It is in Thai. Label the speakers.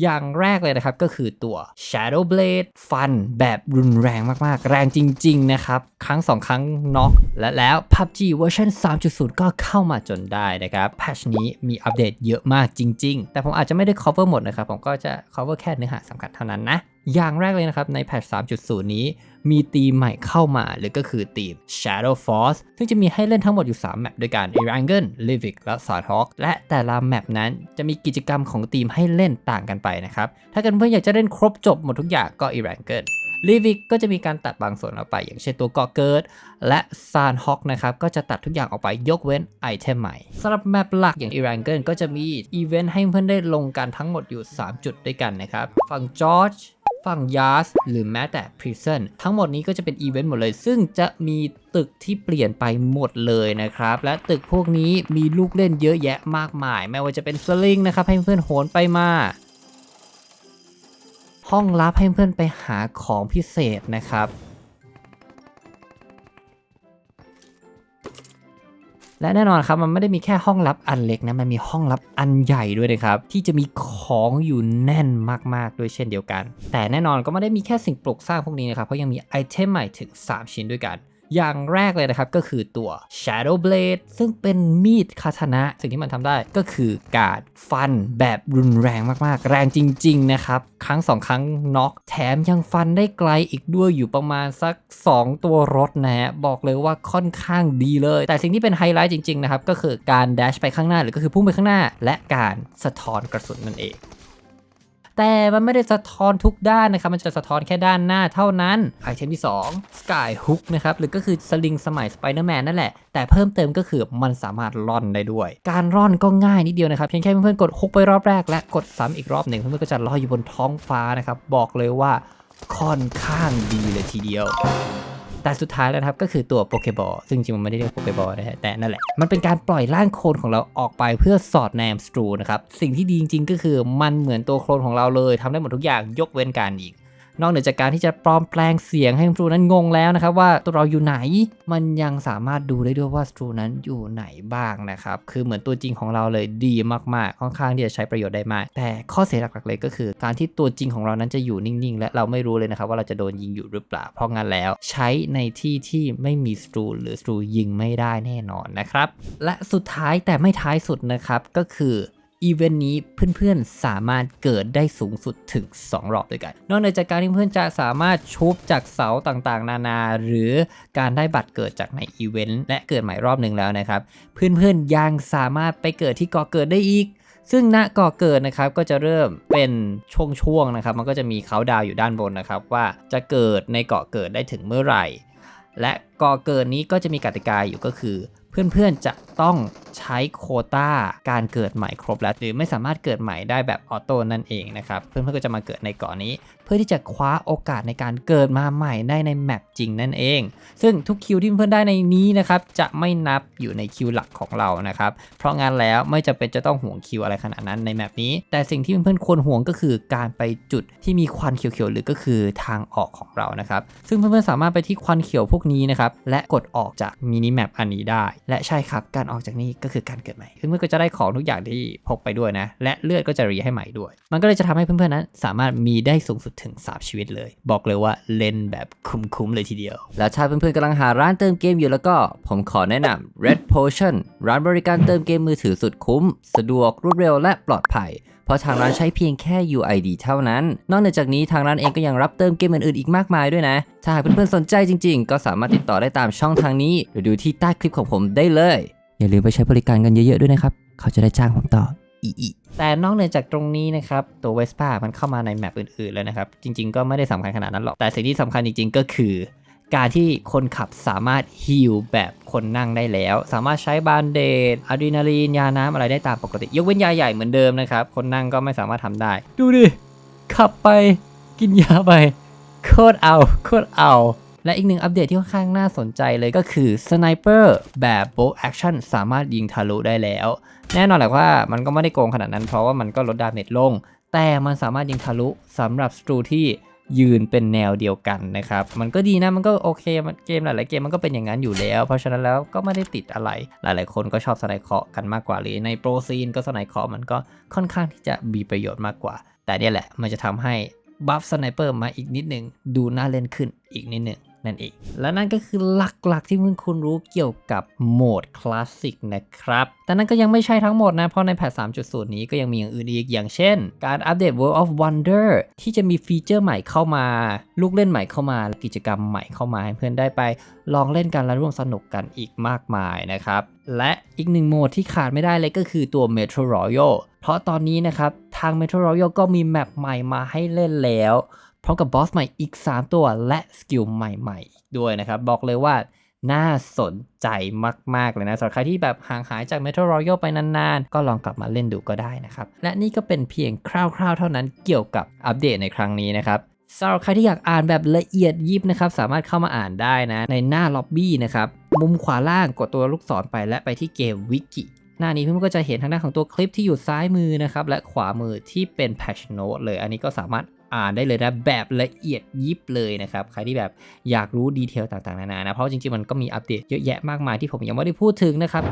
Speaker 1: อย่างแรกเลยนะครับก็คือตัว Shadow Blade ฟันแบบรุนแรงมากๆ แรงจริง ๆ นะครับ ครั้ง 2 ครั้งน็อกและแล้ว PUBG เวอร์ชัน3.0 ก็เข้ามาจนได้นะครับแพชนี้มีอัปเดตเยอะมากจริง ๆ แต่ผมอาจจะไม่ได้ cover หมดนะครับ ผมก็จะ cover แค่เนื้อหาสำคัญเท่านั้นนะ อย่างแรกเลยนะครับในแพท3.0 นี้มีธีมใหม่เข้ามาหรือก็คือธีม Shadow Force ซึ่งจะมีให้เล่นทั้งหมดอยู่ 3 แมปด้วยกัน i r a n g e n Livik และ s a r t h o k และแต่ละแมปนั้นจะมีกิจกรรมของธีมให้เล่นต่างกันไปนะครับ ถ้าเกิดเพื่อนอยากจะเล่นครบจบหมดทุกอย่างก็ i r a n g e n Livik ก็จะมีการตัดบางส่วนออกไป อย่างเช่นตัวเกาะเกิด และ s a r t h o k นะครับ ก็จะตัดทุกอย่างออกไปยกเว้นไอเทมใหม่สำหรับแมปหลักอย่าง i r a n g e n ก็จะมีอีเวนต์ให้เพื่อนได้ลงกันทั้งหมดอยู่ 3 จุดด้วยกันนะครับ ฝั่ง George ฝั่งยาสหรือแม้แต่ Prison ทั้งหมดนี้ก็จะเป็นอีเวนต์หมดเลย ซึ่งจะมีตึกที่เปลี่ยนไปหมดเลยนะครับ และตึกพวกนี้มีลูกเล่นเยอะแยะมากมาย ไม่ว่าจะเป็นสลิงนะครับ ให้เพื่อนโหนไปมาห้องลับให้เพื่อนไปหาของพิเศษนะครับ และแน่นอนครับมันไม่ได้มีแค่ห้องลับอันเล็กนะมันมีห้องลับอันใหญ่ด้วยนะครับที่จะมีของอยู่แน่นมากๆด้วยเช่นเดียวกัน แต่แน่นอนก็ไม่ได้มีแค่สิ่งปลูกสร้างพวกนี้นะครับเพราะยังมีไอเทมใหม่ถึง 3 ชิ้นด้วยกัน อย่างแรกเลยนะครับ ก็คือตัว Shadow Blade ซึ่งเป็นมีดคาทนะสิ่งที่มันทำได้ก็คือการฟันแบบรุนแรงมากๆ แรงจริง ๆ นะครับ ครั้ง2ครั้งน็อกแถมยังฟันได้ไกลอีกด้วยอยู่ประมาณสัก 2 ตัวรถนะฮะ บอกเลยว่าค่อนข้างดีเลย แต่สิ่งที่เป็นไฮไลท์จริง ๆ นะครับ ก็คือการแดชไปข้างหน้าหรือก็คือพุ่งไปข้างหน้า และการสะท้อนกระสุนนั่นเอง แต่มันไม่ได้สะท้อนทุกด้านนะครับ มันจะสะท้อนแค่ด้านหน้าเท่านั้น ไอเทมที่ 2 Sky Hook นะครับ หรือก็คือสลิงสมัยสไปเดอร์แมนนั่นแหละ แต่เพิ่มเติมก็คือมันสามารถร่อนได้ด้วย การร่อนก็ง่ายนิดเดียวนะครับ เพียงแค่เพื่อนๆกดฮุกไปรอบแรก และกดซ้ำอีกรอบหนึ่งเพื่อนๆก็จะลอยอยู่บนท้องฟ้านะครับ บอกเลยว่าค่อนข้างดีเลยทีเดียว แต่สุดท้ายแล้วครับก็คือตัวโปเกบอลซึ่งจริงๆมันไม่ได้เรียกโปเกบอลนะฮะแต่นั่นแหละมันเป็นการปล่อยร่างโคลนของเราออกไปเพื่อสอดแนมสตรูนะครับสิ่งที่ดีจริง ๆ ก็คือมันเหมือนตัวโคลนของเราเลยทำได้หมดทุกอย่างยกเว้นการยิง นอกเหนือจากการที่จะปลอมแปลงเสียงให้สตรูนั้นงงแล้วนะครับว่าตัวเราอยู่ไหนมันยังสามารถดูได้ด้วยว่าสตรูนั้นอยู่ไหนบ้างนะครับคือเหมือนตัวจริงของเราเลยดีมากๆค่อนข้างที่จะใช้ประโยชน์ได้มาก แต่ข้อเสียหลักๆเลยก็คือ การที่ตัวจริงของเรานั้นจะอยู่นิ่งๆ และเราไม่รู้เลยนะครับว่าเราจะโดนยิงอยู่หรือเปล่า เพราะงั้นแล้ว ใช้ในที่ที่ไม่มีสตรูหรือสตรูยิงไม่ได้แน่นอนนะครับและสุดท้ายแต่ไม่ท้ายสุดนะครับก็คือ อีเวนต์นี้เพื่อนๆสามารถเกิดได้สูงสุดถึง 2 รอบด้วยกัน นอกจากการที่เพื่อนจะสามารถชุบจากเสาต่างๆ นานา หรือการได้บัตรเกิดจากในอีเวนต์และเกิดใหม่รอบหนึ่งแล้วนะครับ เพื่อนๆยังสามารถไปเกิดที่เกาะเกิดได้อีกซึ่งณเกาะเกิดนะครับก็จะเริ่มเป็นช่วงๆนะครับ มันก็จะมีเขาดาวอยู่ด้านบนนะครับว่าจะเกิดในเกาะเกิดได้ถึงเมื่อไหร่ และเกาะเกิดนี้ก็จะมีกติกาอยู่ก็คือ เพื่อนๆจะต้อง ใช้โคต้าการเกิดใหม่ครบแล้ว หรือไม่สามารถเกิดใหม่ได้แบบออโต้นั่นเองนะครับ เพื่อนๆก็จะมาเกิดในเกาะนี้ เพื่อที่จะคว้าโอกาสในการเกิดมาใหม่ได้ในแมปจริงนั่นเอง ซึ่งทุกคิวที่เพื่อนได้ในนี้นะครับจะไม่นับอยู่ในคิวหลักของเรานะครับเพราะงั้นแล้วไม่จำเป็นจะต้องห่วงคิวอะไรขนาดนั้นในแมปนี้ แต่สิ่งที่เพื่อนๆควรห่วงก็คือการไปจุดที่มีควันเขียวๆหรือก็คือทางออกของเรานะครับซึ่งเพื่อนๆสามารถไปที่ควันเขียวพวกนี้นะครับและกดออกจากมินิแมปอันนี้ได้ และใช่ครับการออกจากนี้ก็คือการเกิดใหม่เพื่อนๆก็จะได้ของทุกอย่างที่พกไปด้วยนะ และเลือดก็จะรีให้ใหม่ด้วย มันก็เลยจะทำให้เพื่อนๆนั้น สามารถมีได้สูงสุดถึง 3 ชีวิตเลย บอกเลยว่าเล่นแบบคุ้มๆเลยทีเดียว แล้วถ้าเพื่อนๆกำลังหาร้านเติมเกมอยู่แล้วก็ ผมขอแนะนำ Red Potion ร้านบริการเติมเกมมือถือสุดคุ้ม สะดวกรวดเร็วและปลอดภัยเพราะทางร้านใช้เพียงแค่ UID เท่านั้น นอกจากนี้ทางร้านเองก็ยังรับเติมเกมอื่นๆอีกมากมายด้วยนะ ถ้าหากเพื่อนๆสนใจจริงๆ ก็สามารถติดต่อได้ตามช่องทางนี้ หรือดูที่ใต้คลิปของผมได้เลย อย่าลืมไปใช้บริการกันเยอะๆด้วยนะครับ เขาจะได้จ้างผมต่ออีอีแต่นอกเหนือจากตรงนี้นะครับ ตัวเวสป้ามันเข้ามาในแมปอื่นๆแล้วนะครับ จริงๆก็ไม่ได้สำคัญขนาดนั้นหรอก แต่สิ่งที่สำคัญจริงๆก็คือ การที่คนขับสามารถฮิลแบบคนนั่งได้แล้ว สามารถใช้บานเดดอะดรีนาลีนยาน้ำอะไรได้ตามปกติ ยกเว้นยาใหญ่เหมือนเดิมนะครับ คนนั่งก็ไม่สามารถทำได้ ดูดิขับไปกินยาไปโคตรเอาโคตรเอา และอีกหนึ่งอัปเดตที่ค่อนข้างน่าสนใจเลยก็คือสไนเปอร์แบบ bolt action สามารถยิงทะลุได้แล้ว แน่นอนแหละว่ามันก็ไม่ได้โกงขนาดนั้นเพราะว่ามันก็ลดดาเมจลง แต่มันสามารถยิงทะลุสำหรับสตรูที่ยืนเป็นแนวเดียวกันนะครับ มันก็ดีนะ มันก็โอเค มันเกมหลาย ๆ เกมมันก็เป็นอย่างนั้นอยู่แล้ว เพราะฉะนั้นแล้วก็ไม่ได้ติดอะไร หลาย ๆ คนก็ชอบสไนเคราะห์กันมากกว่า หรือในโปรซีนก็สไนเคราะห์มันก็ค่อนข้างที่จะมีประโยชน์มากกว่า แต่เนี่ยแหละ มันจะทำให้บัฟสไนเปอร์มาอีกนิดหนึ่งดูน่าเล่นขึ้นอีกนิดหนึ่ง นั่นเอง และนั่นก็คือหลักๆที่เพิ่งคุณรู้เกี่ยวกับโหมดคลาสสิกนะครับ แต่นั่นก็ยังไม่ใช่ทั้งหมดนะ เพราะในแพท 3.0 นี้ก็ยังมีอย่างอื่นอีก อย่างเช่น การอัปเดต World of Wonder ที่จะมีฟีเจอร์ใหม่เข้ามา ลูกเล่นใหม่เข้ามาและกิจกรรมใหม่เข้ามาให้เพื่อนได้ไป ลองเล่นกันและร่วมสนุกกันอีกมากมายนะครับ และอีกหนึ่งโหมดที่ขาดไม่ได้เลยก็คือตัว Metro Royal เพราะตอนนี้นะครับทาง Metro Royal ก็มีแมปใหม่มาให้เล่นแล้ว พร้อมกับบอสใหม่อีก 3 ตัวและสกิลใหม่ๆอีกด้วยนะครับ บอกเลยว่าน่าสนใจมาก ๆ เลยนะสำหรับใครที่แบบห่างหายจาก Metro Royal ไปนาน ๆ ก็ลองกลับมาเล่นดูก็ได้นะครับ และนี่ก็เป็นเพียงคร่าว ๆ เท่านั้นเกี่ยวกับอัปเดตในครั้งนี้นะครับสำหรับใครที่อยากอ่านแบบละเอียดยิบนะครับสามารถเข้ามาอ่านได้นะ ในหน้าล็อบบี้นะครับมุมขวาล่างกดตัวลูกศรไปและไปที่เกมวิกิหน้านี้เพื่อนก็จะเห็นทางด้านของตัวคลิปที่อยู่ซ้ายมือนะครับและขวามือที่เป็น patch note เลย อันนี้ก็สามารถ อ่านได้เลยนะแบบละเอียดยิบเลยนะครับ ใครที่แบบอยากรู้ดีเทลต่างๆนานานะ เพราะจริงๆมันก็มีอัปเดตเยอะแยะมากมายที่ผมยังไม่ได้พูดถึงนะครับ